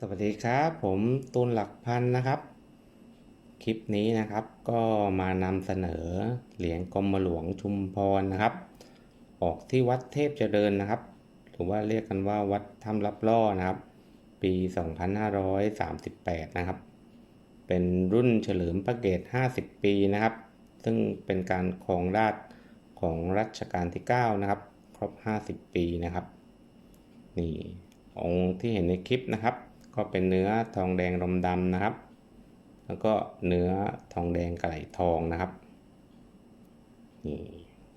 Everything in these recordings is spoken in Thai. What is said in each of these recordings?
สวัสดีครับผมตูนหลักพันนะครับ คลิปนี้นะครับก็มานำเสนอเหรียญกรมหลวงชุมพรนะครับ ออกที่วัดเทพเจริญนะครับหรือว่าเรียกกันว่าวัดถ้ำรับล่อนะครับ ปี 2538 นะครับ เป็นรุ่นเฉลิมพระเกียรติ50 ปีนะครับ ซึ่งเป็นการครองราชของรัชกาลที่ 9 นะครับ ครบ 50 ปีนะครับ นี่องค์ที่เห็นในคลิปนะครับ ก็เป็นเนื้อทองแดงลมดำนะครับ แล้วก็เนื้อทองแดงกระไหลทองนะครับนี่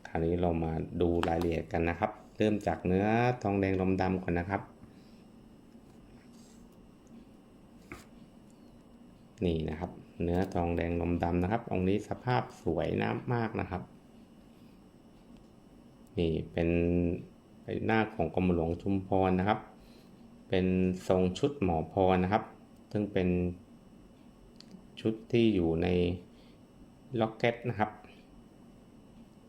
คราวนี้เรามาดูรายละเอียดกันนะครับ เริ่มจากเนื้อทองแดงลมดำก่อนนะครับ นี่นะครับ เนื้อทองแดงลมดำนะครับองค์นี้สภาพสวยน้ำมากนะครับนี่เป็นหน้าของกรมหลวงชุมพรนะครับ เป็นทรงชุดหมอพรนะครับ ซึ่งเป็นชุดที่อยู่ในล็อกเก็ตนะครับ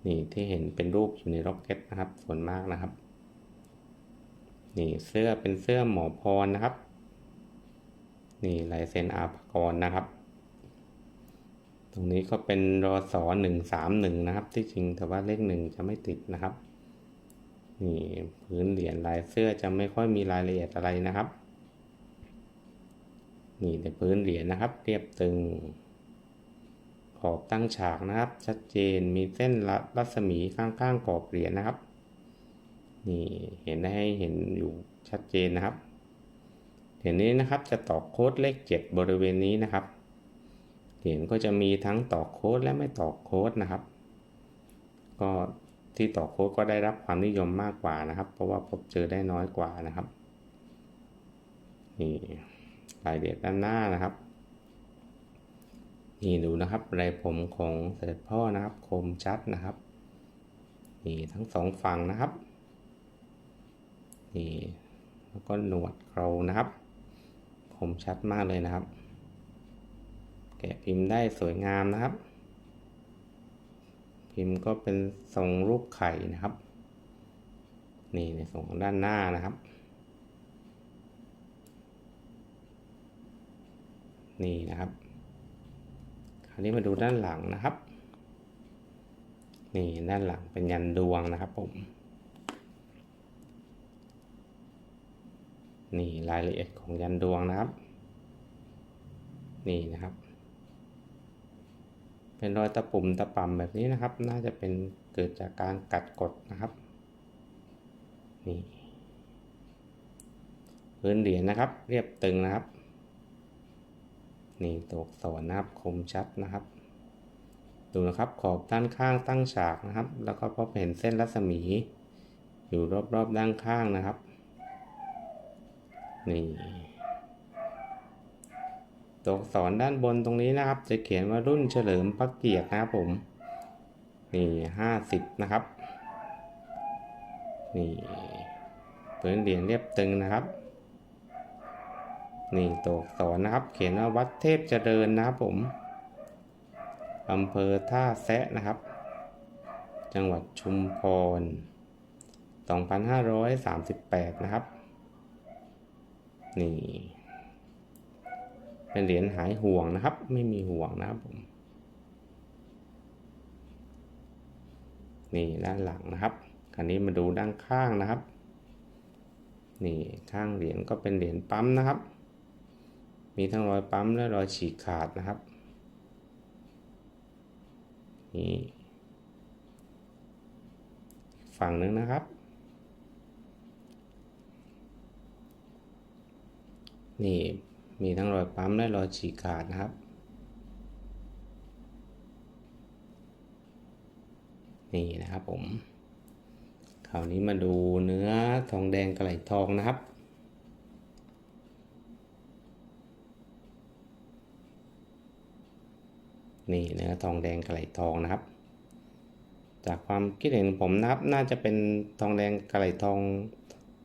นี่ที่เห็นเป็นรูปอยู่ในล็อกเก็ตนะครับ ส่วนมากนะครับ นี่เสื้อเป็นเสื้อหมอพรนะครับ นี่ลายเซ็นอาภกรนะครับ ตรงนี้ก็เป็นรอสอหนึ่งสามหนึ่งนะครับ ที่จริงแต่ว่าเลขหนึ่งจะไม่ติดนะครับ นี่พื้นเหรียญลายเสื้อจะไม่ค่อยมีรายละเอียดอะไรนะครับ นี่ในพื้นเหรียญนะครับ เรียบตึง ขอบตั้งฉากนะครับ ชัดเจนมีเส้นรัศมีข้างๆกรอบเหรียญนะครับ นี่เห็นได้ให้เห็นอยู่ชัดเจนนะครับเหรียญนี้นะครับจะตอกโค้ดเลข 7 บริเวณนี้นะครับเหรียญก็จะมีทั้งตอกโค้ดและไม่ตอกโค้ดนะครับ ก็ ที่ต่อโค้ดก็ได้รับความนิยมมากกว่านะครับ เพราะว่าพบเจอได้น้อยกว่านะครับนี่รายละเอียดด้านหน้านะครับนี่ดูนะครับลายผมของเสด็จพ่อนะครับ คมชัดนะครับนี่ทั้งสองฝั่งนะครับนี่แล้วก็หนวดเครานะครับ คมชัดมากเลยนะครับ แกะพิมพ์ได้สวยงามนะครับ พิมพ์ก็เป็นทรงรูปไข่นะครับ นี่ในส่วนของด้านหน้านะครับ นี่นะครับ คราวนี้มาดูด้านหลังนะครับ นี่ด้านหลังเป็นยันดวงนะครับผม นี่รายละเอียดของยันดวงนะครับ นี่นะครับ เป็นรอยตะปุ่มตะป่ำแบบนี้นะครับ น่าจะเป็นเกิดจากการกัดกดนะครับ นี่พื้นเหรียญนะครับ เรียบตึงนะครับ นี่ตัวอักษรนะครับคมชัดนะครับดูนะครับขอบด้านข้างตั้งฉากนะครับ แล้วก็พบเห็นเส้นรัศมี อยู่รอบๆด้านข้างนะครับ นี่ ตัวอักษรด้านบนตรงนี้นะครับ จะเขียนว่ารุ่นเฉลิมพระเกียรตินะครับผมนี่ห้าสิบนะครับ นี่พื้นเหรียญเรียบตึงนะครับ นี่ตัวอักษรนะครับ เขียนว่าวัดเทพเจริญนะครับผมอำเภอท่าแซะนะครับ จังหวัดชุมพร 2538 นะครับ นี่ เป็นเหรียญหายห่วงนะครับ ไม่มีห่วงนะครับผมนี่ด้านหลังนะครับคราวนี้มาดูด้านข้างนะครับ นี่ข้างเหรียญก็เป็นเหรียญปั๊มนะครับ มีทั้งรอยปั๊มและรอยฉีกขาดนะครับนี่ฝั่งนึงนะครับ นี่ มีทั้งรอยปั๊มและรอยฉีกขาดนะครับ นี่นะครับผมคราวนี้มาดูเนื้อทองแดงกระไหลทองนะครับนี่เนื้อทองแดงกระไหลทองนะครับ จากความคิดเห็นผมนะครับน่าจะเป็นทองแดงกระไหลทอง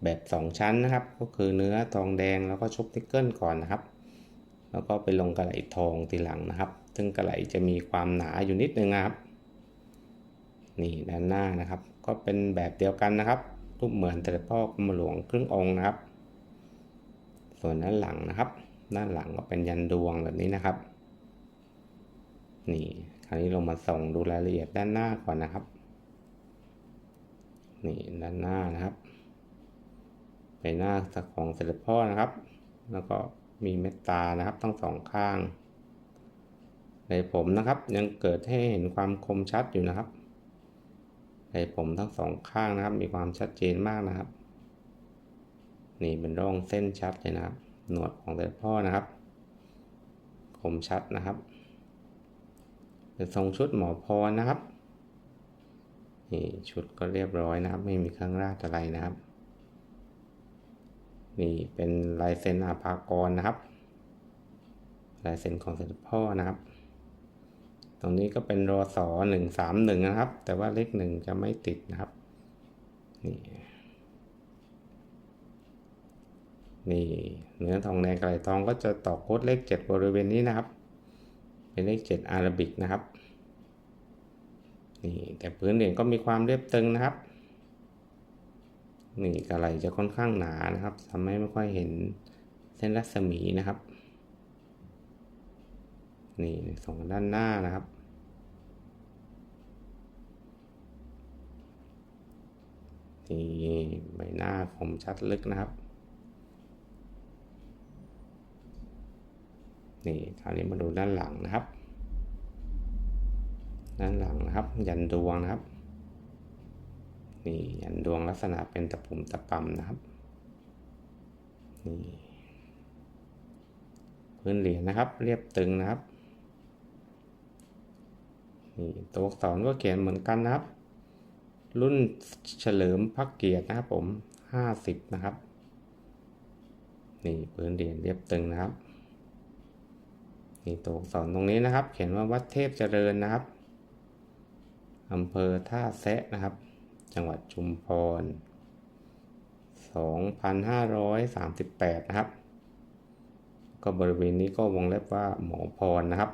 แบบ 2 ชั้นนะครับ ก็คือเนื้อทองแดงแล้วก็ชุบนิกเกิลก่อนนะครับ แล้วก็ไปลงกระไหลทองทีหลังนะครับ ซึ่งกระไหลจะมีความหนาอยู่นิดนึงนะครับ นี่ด้านหน้านะครับ ก็เป็นแบบเดียวกันนะครับรูปเหมือนแต่พ่อกรมหลวงครึ่งองค์นะครับ ส่วนด้านหลังนะครับ ด้านหลังก็เป็นยันดวงแบบนี้นะครับ นี่คราวนี้เรามาส่องดูรายละเอียดด้านหน้าก่อนนะครับ นี่ด้านหน้านะครับ ใบหน้าของเสด็จพ่อนะครับ แล้วก็มีเมตตานะครับทั้งสองข้าง ในผมนะครับยังเกิดให้เห็นความคมชัดอยู่นะครับ ในผมทั้งสองข้างนะครับ มีความชัดเจนมากนะครับ นี่เป็นร่องเส้นชัดเลยนะครับ หนวดของเสด็จพ่อนะครับ คมชัดนะครับเป็นทรงชุดหมอพรนะครับนี่ชุดก็เรียบร้อยนะครับ ไม่มีเครื่องราชอะไรนะครับ นี่เป็นลายเซ็นอาภากรนะครับลายเซ็นของเสด็จพ่อนะครับ ตรงนี้ก็เป็นรอสอหนึ่งสามหนึ่งนะครับ แต่ว่าเลขหนึ่งจะไม่ติดนะครับ นี่ นี่เนื้อทองแดงไก่ทองก็จะตอกโค้ดเลขเจ็ดบริเวณนี้นะครับ เป็นเลขเจ็ดอาราบิกนะครับ นี่แต่พื้นเหรียญก็มีความเรียบตึงนะครับ นี่กระไหลจะค่อนข้างหนานะครับทำให้ไม่ค่อยเห็นเส้นรัศมีนะครับ นี่สองด้านหน้านะครับ นี่ใบหน้าคมชัดลึกนะครับ นี่คราวนี้มาดูด้านหลังนะครับ ด้านหลังนะครับ ยันดวงนะครับ นี่ยันดวงลักษณะเป็นตะปุ่มตะปำนะครับนี่พื้นเหรียญนะครับ เรียบตึงนะครับนี่ตัวอักษรก็เขียนเหมือนกันนะครับ รุ่นเฉลิมพระเกียรตินะครับผมห้าสิบนะครับนี่พื้นเหรียญเรียบตึงนะครับนี่ตัวอักษรตรงนี้นะครับ เขียนว่าวัดเทพเจริญนะครับอำเภอท่าแซะนะครับ จังหวัดชุมพร 2538 นะครับ ก็บริเวณนี้ก็วงเล็บว่าหมอพรนะครับ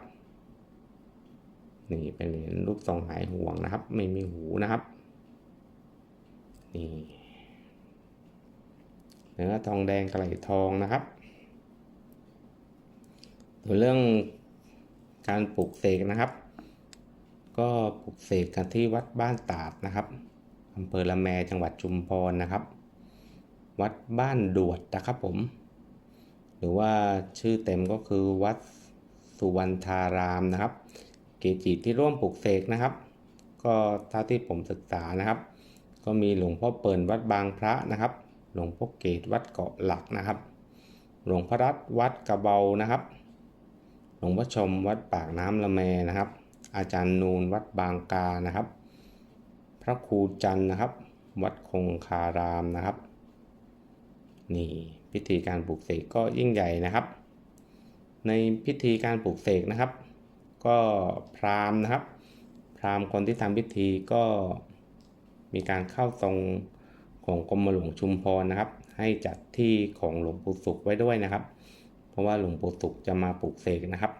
นี่เป็นเหรียญรูปทรงหายห่วงนะครับ ไม่มีหูนะครับ นี่เนื้อทองแดงกระไหลทองนะครับตัวเรื่องการปลูกเสกนะครับ ก็ปลูกเสกกันที่วัดบ้านตาดนะครับ อำเภอละแมจังหวัดชุมพรนะครับ วัดบ้านดวดนะครับผม หรือว่าชื่อเต็มก็คือวัดสุวรรณธารามนะครับ เกจิที่ร่วมปลูกเสกนะครับ ก็เท่าที่ผมศึกษานะครับ ก็มีหลวงพ่อเปิ่นวัดบางพระนะครับ หลวงพ่อเกตวัดเกาะหลักนะครับ หลวงพ่อรัตน์วัดกระเบานะครับ หลวงพ่อชมวัดปากน้ำละแมนะครับ อาจารย์นูนวัดบางกานะครับ พระครูจันทร์นะครับ วัดคงคารามนะครับ นี่พิธีการปลูกเสกก็ยิ่งใหญ่นะครับ ในพิธีการปลูกเสกนะครับ ก็พราหมณ์นะครับ พราหมณ์คนที่ทำพิธีก็มีการเข้าทรงของกรมหลวงชุมพรนะครับ ให้จัดที่ของหลวงปู่สุขไว้ด้วยนะครับ เพราะว่าหลวงปู่สุขจะมาปลูกเสกนะครับ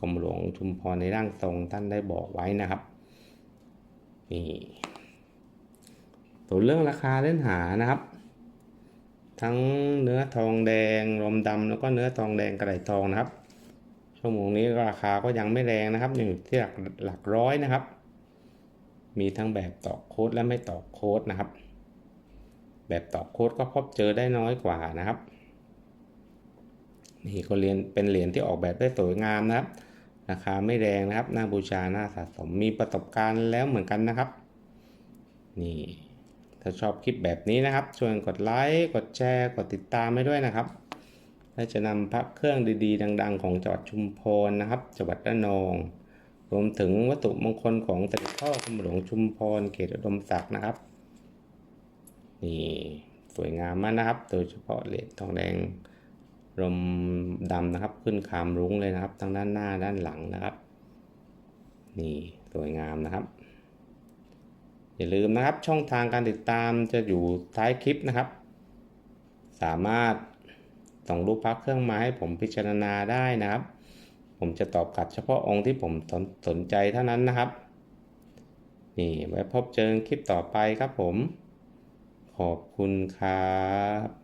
กรมหลวงชุมพรในร่างทรงท่านได้บอกไว้นะครับ นี่ตัวเรื่องราคาเล่นหานะครับ ทั้งเนื้อทองแดงลมดำแล้วก็เนื้อทองแดงกระไรทองนะครับ ชั่วโมงนี้ราคาก็ยังไม่แรงนะครับอยู่ที่หลักหลักร้อยนะครับ มีทั้งแบบตอกโค้ดและไม่ตอกโค้ดนะครับ แบบตอกโค้ดก็พบเจอได้น้อยกว่านะครับนี่ก็เรียนเป็นเหรียญที่ออกแบบได้สวยงามนะครับ ราคาไม่แรงนะครับน่าบูชาหน่าสะสมมีประสบการณ์แล้วเหมือนกันนะครับ นี่ถ้าชอบคลิปแบบนี้นะครับช่วยกดไลค์กดแชร์ กดติดตามให้ด้วยนะครับและจะนำพระเครื่องดีๆ ดัง ๆ ของจังหวัดชุมพรนะครับจังหวัดระนอง รวมถึงวัตถุมงคลของเสด็จพ่อกรมหลวงชุมพรเขตอุดมศักดิ์นะครับนี่สวยงามมากนะครับ โดยเฉพาะเหรียญทองแดง รมดำนะครับ ขึ้นคามรุ้งเลยนะครับ ทั้งด้านหน้าด้านหลังนะครับ นี่สวยงามนะครับ อย่าลืมนะครับช่องทางการติดตามจะอยู่ท้ายคลิปนะครับ สามารถส่งรูปพักเครื่องมาให้ผมพิจารณาได้นะครับ ผมจะตอบกลับเฉพาะองค์ที่ผมสนสนใจเท่านั้นนะครับ นี่ไว้พบเจอคลิปต่อไปครับผม ขอบคุณครับ